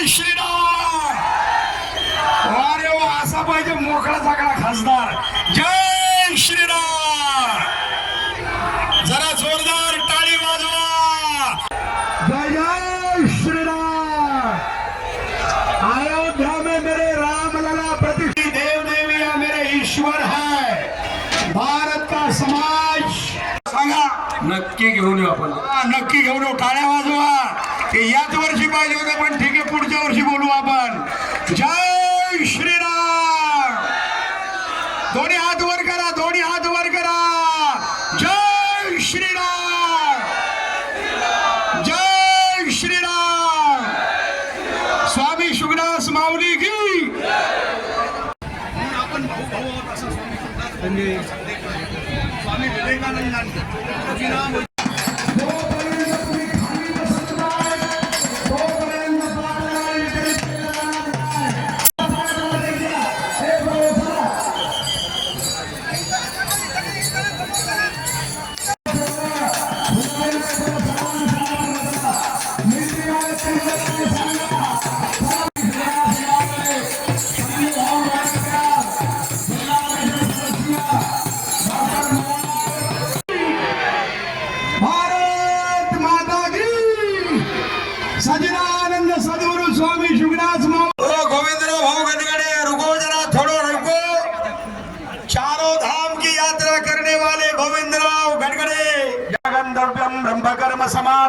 जय श्रीराम! अरे वा असा पाहिजे मोकळा सगळा खासदार. जय श्रीराम! जरा जोरदार टाळी वाजवा. जय जय श्रीराम! अयोध्या में मेरे राम लला प्रतिष्ठित। देव देविया मेरे ईश्वर है। भारत का समाज। सांगा। नक्की घेऊन येऊ आपण. हा, नक्की घेऊन येऊ. टाळ्या वाजवा. ते याच वर्षी पाहिजे होतं, पण ठीक आहे, पुढच्या वर्षी बोलू आपण. जय श्रीराम! दोन्ही हात वर करा, दोन्ही हात वर करा. जय श्रीराम! जय श्रीराम! स्वामी शुगदास माऊली की भारत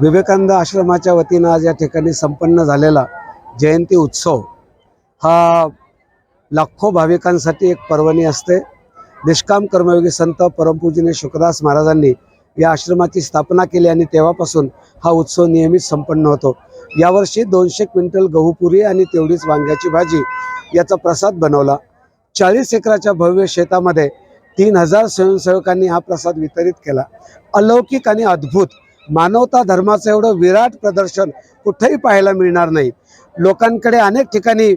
विवेकानंद आश्रमाच्या वतीनं आज या ठिकाणी संपन्न झालेला जयंती उत्सव हा लाखो भाविकांसाठी एक पर्वणी असते. निष्काम कर्मयोगी संत परमपूजनीय शुकदास महाराजांनी या आश्रमाची स्थापना केली आणि तेव्हापासून हा उत्सव नियमित संपन्न होतो. यावर्षी दोनशे क्विंटल गहूपुरी आणि तेवढीच वांग्याची भाजी याचा प्रसाद बनवला. चाळीस एकराच्या भव्य शेतामध्ये तीन हजार स्वयंसेवकांनी हा प्रसाद वितरित केला. अलौकिक आणि अद्भुत मानवता धर्माचं एवढं विराट प्रदर्शन कुठेही पाहायला मिळणार नाही. लोकांकडे अनेक ठिकाणी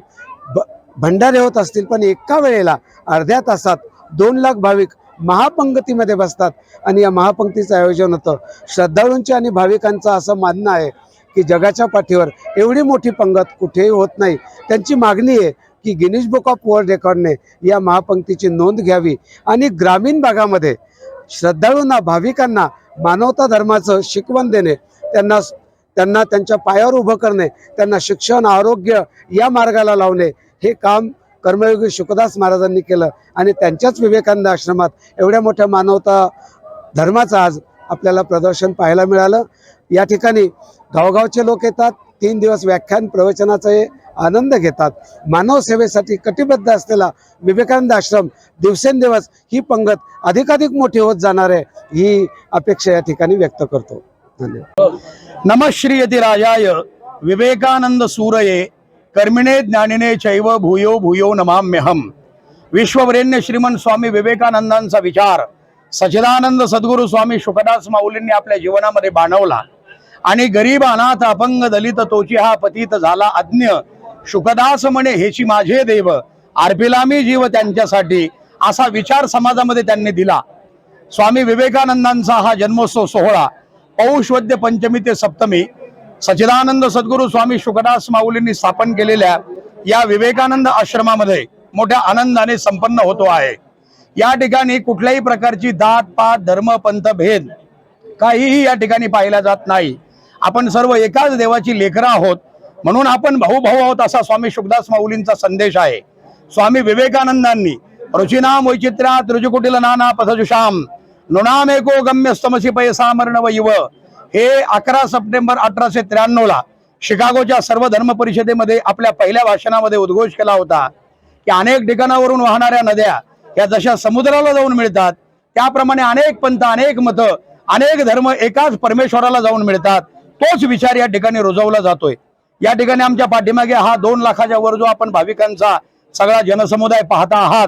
ब भंडारे होत असतील पण एका वेळेला अर्ध्या तासात दोन लाख भाविक महापंगतीमध्ये बसतात. आणि या महापंक्तीचं आयोजन होतं. श्रद्धाळूंचे आणि भाविकांचं असं मानणं आहे की जगाच्या पाठीवर एवढी मोठी पंगत कुठेही होत नाही. त्यांची मागणी आहे की गिनीज बुक ऑफ वर्ल्ड रेकॉर्डने या महापंक्तीची नोंद घ्यावी. आणि ग्रामीण भागामध्ये श्रद्धाळूंना भाविकांना मानवता धर्माचं शिकवण देणे त्यांना त्यांना त्यांच्या पायावर उभं करणे त्यांना शिक्षण आरोग्य या मार्गाला लावणे हे काम कर्मयोगी शुकदास महाराजांनी केलं. आणि त्यांच्याच विवेकानंद आश्रमात एवढ्या मोठ्या मानवता धर्माचं आज आपल्याला प्रदर्शन पाहायला मिळालं. या ठिकाणी गावगावचे लोक येतात. तीन दिवस व्याख्यान प्रवचनाचं आहे आनंद घेतात. मानव सेवेसाठी कटिबद्ध असलेला विवेकानंद आश्रम दिवसेंदिवस ही पंगत अधिकाधिक मोठी होत जाणार आहे ही अपेक्षा या ठिकाणी व्यक्त करतो. धन्यवाद. नम श्री यतिराजाय विवेकानंद सूरये कर्मिणे ज्ञानिने चैव भूयो भूयो नमाम्यहम. विश्ववरेण्य श्रीमंत स्वामी विवेकानंदांचा विचार सचिदानंद सद्गुरू स्वामी शुकदास माऊलींनी आपल्या जीवनामध्ये बाणवला. आणि गरीब अनाथ अपंग दलित तोची हा पतित झाला अज्ञ सुखदास म्हणे हेची माझे देव अर्पिला मी जीव त्यांच्यासाठी असा विचार समाजामध्ये त्यांनी दिला. स्वामी विवेकानंदांचा हा जन्मोत्सव सोहळा पौष वद्य पंचमी ते सप्तमी सचिदानंद सद्गुरू स्वामी शुकदास माऊलींनी स्थापन केलेल्या या विवेकानंद आश्रमामध्ये मोठ्या आनंदाने संपन्न होतो आहे. या ठिकाणी कुठल्याही प्रकारची दात पात धर्म पंथ भेद काहीही या ठिकाणी पाहिला जात नाही. आपण सर्व एकाच देवाची लेकरं आहोत. म्हणून आपण भाऊ भाऊ आहोत असा स्वामी शुकदास माऊलींचा संदेश आहे. स्वामी विवेकानंदांनी रुचिनाम वैचित्र्यात रुजुकुटील नाना पथजुषाम नृणाम एको गम्यस्तमसी पैसा मरण व युव हे अकरा सप्टेंबर अठराशे त्र्याण्णव ला शिकागोच्या सर्व धर्म परिषदेमध्ये आपल्या पहिल्या भाषणामध्ये उद्घोष केला होता की अनेक ठिकाणावरून वाहणाऱ्या नद्या या जशा समुद्राला जाऊन मिळतात त्याप्रमाणे अनेक पंथ अनेक मतं अनेक धर्म एकाच परमेश्वराला जाऊन मिळतात तोच विचार या ठिकाणी रुजवला जातोय. या ठिकाणी आमच्या पाठीमागे हा दोन लाखाच्या वर जो आपण भाविकांचा सगळा जनसमुदाय पाहता आहात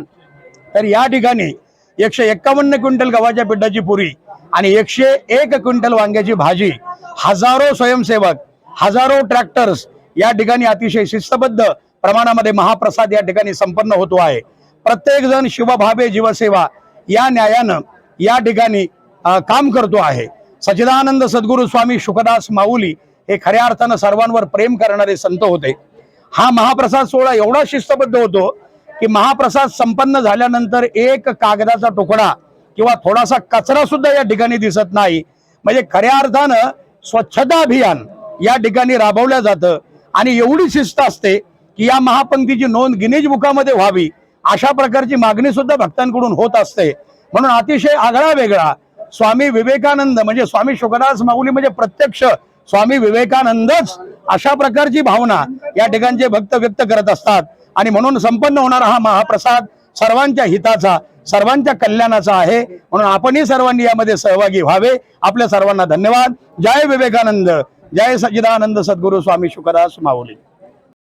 तर या ठिकाणी एकशे एक्कावन्न क्विंटल गव्हाच्या पिठाची पुरी आणि एकशे एक क्विंटल वांग्याची भाजी हजारो स्वयंसेवक हजारो ट्रॅक्टर्स या ठिकाणी अतिशय शिस्तबद्ध प्रमाणामध्ये महाप्रसाद या ठिकाणी संपन्न होतो आहे. प्रत्येक जण शिवभावे जीवसेवा या न्यायानं या ठिकाणी काम करतो आहे. सचिदानंद सद्गुरू स्वामी शुकदास माऊली हे खऱ्या अर्थानं सर्वांवर प्रेम करणारे संत होते. हा महाप्रसाद सोहळा एवढा शिस्तबद्ध होतो की महाप्रसाद संपन्न झाल्यानंतर एक कागदाचा तुकडा किंवा थोडासा कचरा सुद्धा या ठिकाणी दिसत नाही. म्हणजे खऱ्या अर्थानं स्वच्छता अभियान या ठिकाणी राबवलं जातं आणि एवढी शिस्त असते की या महापंक्तीची नोंद गिनीज बुकामध्ये व्हावी अशा प्रकारची मागणी सुद्धा भक्तांकडून होत असते. म्हणून अतिशय आगळा वेगळा स्वामी विवेकानंद म्हणजे स्वामी शुकदास माऊली म्हणजे प्रत्यक्ष स्वामी विवेकानंदच अशा प्रकारची भावना या ठिकाणचे भक्त व्यक्त करत असतात. आणि म्हणून संपन्न होणारा हा महाप्रसाद सर्वांच्या हिताचा सर्वांच्या कल्याणाचा आहे. म्हणून आपणही सर्वांनी यामध्ये सहभागी व्हावे. आपल्या सर्वांना धन्यवाद. जय विवेकानंद. जय सच्चिदानंद सद्गुरू स्वामी शुकदास माऊली.